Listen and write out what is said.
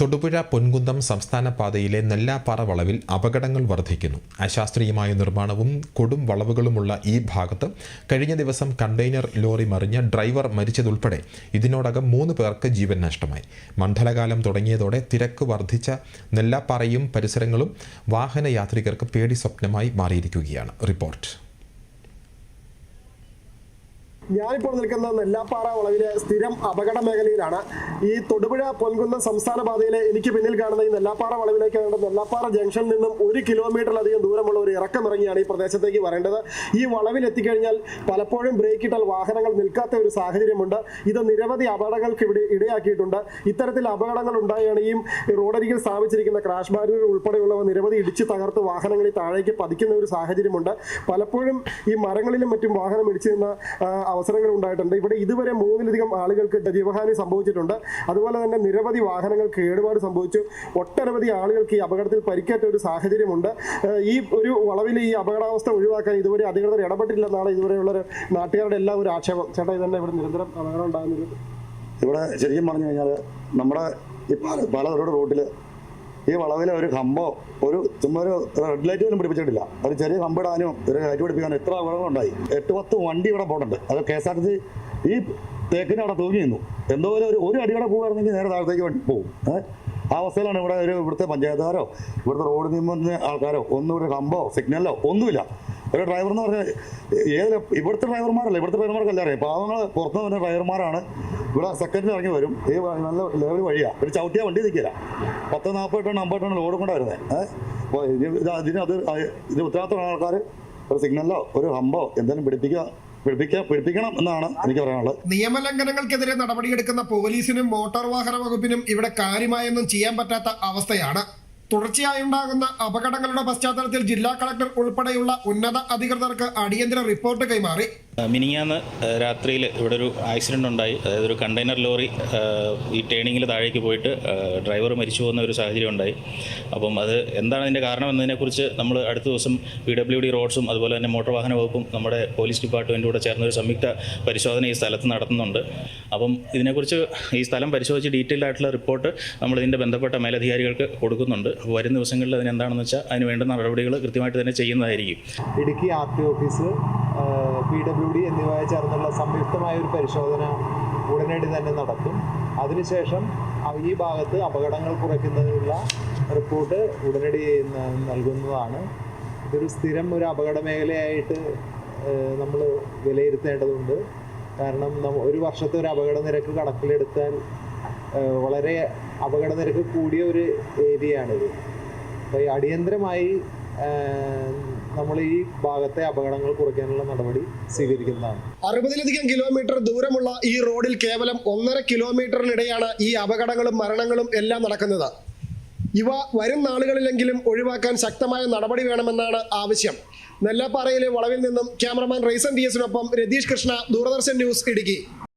തൊടുപുഴ പൊൻകുന്തം സംസ്ഥാന പാതയിലെ നെല്ലാപ്പാറ വളവിൽ അപകടങ്ങൾ വർദ്ധിക്കുന്നു. അശാസ്ത്രീയമായ നിർമ്മാണവും കൊടും വളവുകളുമുള്ള ഈ ഭാഗത്ത് കഴിഞ്ഞ ദിവസം കണ്ടെയ്നർ ലോറി മറിഞ്ഞ ഡ്രൈവർ മരിച്ചതുൾപ്പെടെ ഇതിനോടകം മൂന്ന് പേർക്ക് ജീവൻ നഷ്ടമായി. മണ്ഡലകാലം തുടങ്ങിയതോടെ തിരക്ക് വർദ്ധിച്ച നെല്ലാപ്പാറയും പരിസരങ്ങളും വാഹനയാത്രികർക്ക് പേടി സ്വപ്നമായി മാറിയിരിക്കുകയാണ്. റിപ്പോർട്ട്. ഞാനിപ്പോൾ നിൽക്കുന്ന നെല്ലാപ്പാറ വളവിലെ സ്ഥിരം അപകട മേഖലയിലാണ്. ഈ തൊടുപുഴ പൊൻകുന്നം സംസ്ഥാന പാതയിലെ എനിക്ക് പിന്നിൽ കാണുന്ന ഈ നെല്ലാപ്പാറ വളവിലേക്ക് വേണ്ട നെല്ലാപ്പാറ ജംഗ്ഷനിൽ നിന്നും ഒരു കിലോമീറ്ററിലധികം ദൂരമുള്ള ഒരു ഇറക്കമിറങ്ങിയാണ് ഈ പ്രദേശത്തേക്ക് വരേണ്ടത്. ഈ വളവിൽ എത്തിക്കഴിഞ്ഞാൽ പലപ്പോഴും ബ്രേക്ക് ഇട്ടാൽ വാഹനങ്ങൾ നിൽക്കാത്ത ഒരു സാഹചര്യമുണ്ട്. ഇത് നിരവധി അപകടങ്ങൾക്ക് ഇവിടെ ഇടയാക്കിയിട്ടുണ്ട്. ഇത്തരത്തിൽ അപകടങ്ങൾ ഉണ്ടായാണ് ഈ റോഡരികിൽ സ്ഥാപിച്ചിരിക്കുന്ന ക്രാഷ് ബാരിയർ ഉൾപ്പെടെയുള്ളവ നിരവധി ഇടിച്ച് തകർത്ത് വാഹനങ്ങളിൽ താഴേക്ക് പതിക്കുന്ന ഒരു സാഹചര്യമുണ്ട്. പലപ്പോഴും ഈ മരങ്ങളിലും മറ്റും വാഹനം ഇടിച്ചു നിന്ന ആ, അവസരങ്ങൾ ഉണ്ടായിട്ടുണ്ട് ഇവിടെ ഇതുവരെ മൂന്നിലധികം ആളുകൾക്ക് ജീവഹാനി സംഭവിച്ചിട്ടുണ്ട്. അതുപോലെ തന്നെ നിരവധി വാഹനങ്ങൾ കേടുപാട് സംഭവിച്ചു. ഒട്ടനവധി ആളുകൾക്ക് ഈ അപകടത്തിൽ പരിക്കേറ്റ ഒരു സാഹചര്യമുണ്ട്. ഈ ഒരു വളവിൽ ഈ അപകടാവസ്ഥ ഒഴിവാക്കാൻ ഇതുവരെ അധികൃതർ ഇടപെട്ടില്ലെന്നാണ് ഇതുവരെയുള്ള നാട്ടുകാരുടെ എല്ലാം ഒരു ആക്ഷേപം. ചേട്ടാ ഇതന്നെ ഇവിടെ നിരന്തരം അപകടം ഉണ്ടാകുന്നത്. ഇവിടെ ശരിക്കും പറഞ്ഞു കഴിഞ്ഞാൽ നമ്മുടെ ഈ പാല പാലത്തോട് റൂട്ടിൽ ഈ വളവിലെ ഒരു കമ്പോ ഒരു ചുമ്മാ ഒരു റെഡ് ലൈറ്റ് പോലും പിടിപ്പിച്ചിട്ടില്ല. ഒരു ചെറിയ കമ്പിടാനും ഒരു ലൈറ്റ് പിടിപ്പിക്കാനും എത്ര അപകടങ്ങളുണ്ടായി എട്ട് പത്ത് വണ്ടി ഇവിടെ പോയിട്ടുണ്ട് അത് K S R T C ഈ തേക്കിന് അവിടെ തൂങ്ങി നിന്നു. എന്തോ ഒരു ഒരു അടിയുടെ പോകുകയാണെങ്കിൽ നേരെ താഴത്തേക്ക് പോകും ആ അവസ്ഥയിലാണ് ഇവിടെ ഒരു ഇവിടുത്തെ പഞ്ചായത്തുകാരോ ഇവിടുത്തെ റോഡ് നിയമത്തിന് ആൾക്കാരോ ഒന്നും ഒരു കമ്പോ സിഗ്നലോ ഒന്നുമില്ല. ഒരു ഡ്രൈവർ എന്ന് പറഞ്ഞാൽ ഏത് ഇവിടുത്തെ ഡ്രൈവർമാരല്ല ഇവിടുത്തെ ഡ്രൈവർമാർക്കല്ല അറിയാം. പാവങ്ങൾ പുറത്തുനിന്ന് വരുന്ന ഡ്രൈവർമാരാണ്. ഇവിടെ സെക്കൻഡിൽ ഇറങ്ങി വരും. ഈ നല്ല ലെവൽ വഴിയാണ് ഒരു ചവിട്ടിയാൽ വണ്ടി നിൽക്കില്ല പത്ത് നാൽപ്പത് ടൺ അമ്പത് ടൺ ലോഡ് കൊണ്ട് വരുന്നത് അപ്പോൾ ഇനി ഇത് അതിന് അത് ഇത് ഉത്തരവാദിത്തമുള്ള ആൾക്കാർ ഒരു സിഗ്നലോ ഒരു ഹമ്പോ എന്തെങ്കിലും പിടിപ്പിക്കുക പിടിപ്പിക്കണം എന്നാണ് എനിക്ക് നിയമലംഘനങ്ങൾക്കെതിരെ നടപടിയെടുക്കുന്ന പോലീസിനും മോട്ടോർ വാഹന വകുപ്പിനും ഇവിടെ കാര്യമായൊന്നും ചെയ്യാൻ പറ്റാത്ത അവസ്ഥയാണ്. തുടർച്ചയായുണ്ടാകുന്ന അപകടങ്ങളുടെ പശ്ചാത്തലത്തിൽ ജില്ലാ കളക്ടർ ഉൾപ്പെടെയുള്ള ഉന്നത അധികൃതർക്ക് അടിയന്തര റിപ്പോർട്ട് കൈമാറി. മിനിങ്ങാന്ന് രാത്രിയിൽ ഇവിടെ ഒരു ആക്സിഡന്റ് ഉണ്ടായി. അതായത് ഒരു കണ്ടെയ്നർ ലോറി ഈ ടേണിങ്ങിൽ താഴേക്ക് പോയിട്ട് ഡ്രൈവർ മരിച്ചു പോകുന്ന ഒരു സാഹചര്യം ഉണ്ടായി. അപ്പം അത് എന്താണ് അതിന്റെ കാരണം എന്നതിനെക്കുറിച്ച് നമ്മൾ അടുത്ത ദിവസം പി ഡബ്ല്യു ഡി റോഡ്സും അതുപോലെ തന്നെ മോട്ടോർ വാഹന വകുപ്പും നമ്മുടെ പോലീസ് ഡിപ്പാർട്ട്മെന്റും കൂടെ ചേർന്ന ഒരു സംയുക്ത പരിശോധന ഈ സ്ഥലത്ത് നടത്തുന്നുണ്ട്. അപ്പം ഇതിനെക്കുറിച്ച് ഈ സ്ഥലം പരിശോധിച്ച് ഡീറ്റെയിൽഡ് ആയിട്ടുള്ള റിപ്പോർട്ട് നമ്മൾ ഇതിന്റെ ബന്ധപ്പെട്ട മേലധികാരികൾക്ക് കൊടുക്കുന്നുണ്ട്. അപ്പോൾ വരും ദിവസങ്ങളിൽ അതിനെന്താണെന്ന് വെച്ചാൽ അതിന് വേണ്ടുന്ന നടപടികൾ കൃത്യമായിട്ട് തന്നെ ചെയ്യുന്നതായിരിക്കും. Idukki R T office P W D എന്നിവ ചേർന്നുള്ള സംയുക്തമായ ഒരു പരിശോധന ഉടനടി തന്നെ നടത്തും. അതിനുശേഷം ഈ ഭാഗത്ത് അപകടങ്ങൾ കുറയ്ക്കുന്നതിനുള്ള റിപ്പോർട്ട് ഉടനടി നൽകുന്നതാണ്. ഇതൊരു സ്ഥിരം ഒരു അപകട മേഖലയായിട്ട് നമ്മൾ വിലയിരുത്തേണ്ടതുണ്ട്. കാരണം ഒരു വർഷത്തെ ഒരു അപകട നിരക്ക് കണക്കിലെടുത്താൽ വളരെ അപകട നിരക്ക് കൂടിയ ഒരു ഏരിയയാണിത്. അപ്പോൾ ഈ അടിയന്തരമായി നമ്മൾ ഈ ഭാഗത്തെ അപകടങ്ങൾ കുറയ്ക്കാനുള്ള നടപടി സ്വീകരിക്കുന്നതാണ്. അറുപതിലധികം കിലോമീറ്റർ ദൂരമുള്ള ഈ റോഡിൽ കേവലം ഒന്നര കിലോമീറ്ററിനിടെയാണ് ഈ അപകടങ്ങളും മരണങ്ങളും എല്ലാം നടക്കുന്നത്. ഇവ വരും നാളുകളിലെങ്കിലും ഒഴിവാക്കാൻ ശക്തമായ നടപടി വേണമെന്നാണ് ആവശ്യം. നെല്ലാപ്പാറയിലെ വളവിൽ നിന്നും ക്യാമറമാൻ റൈസൻ ഡി എസിനൊപ്പം രതീഷ് കൃഷ്ണ ദൂരദർശൻ ന്യൂസ് ഇടുക്കി.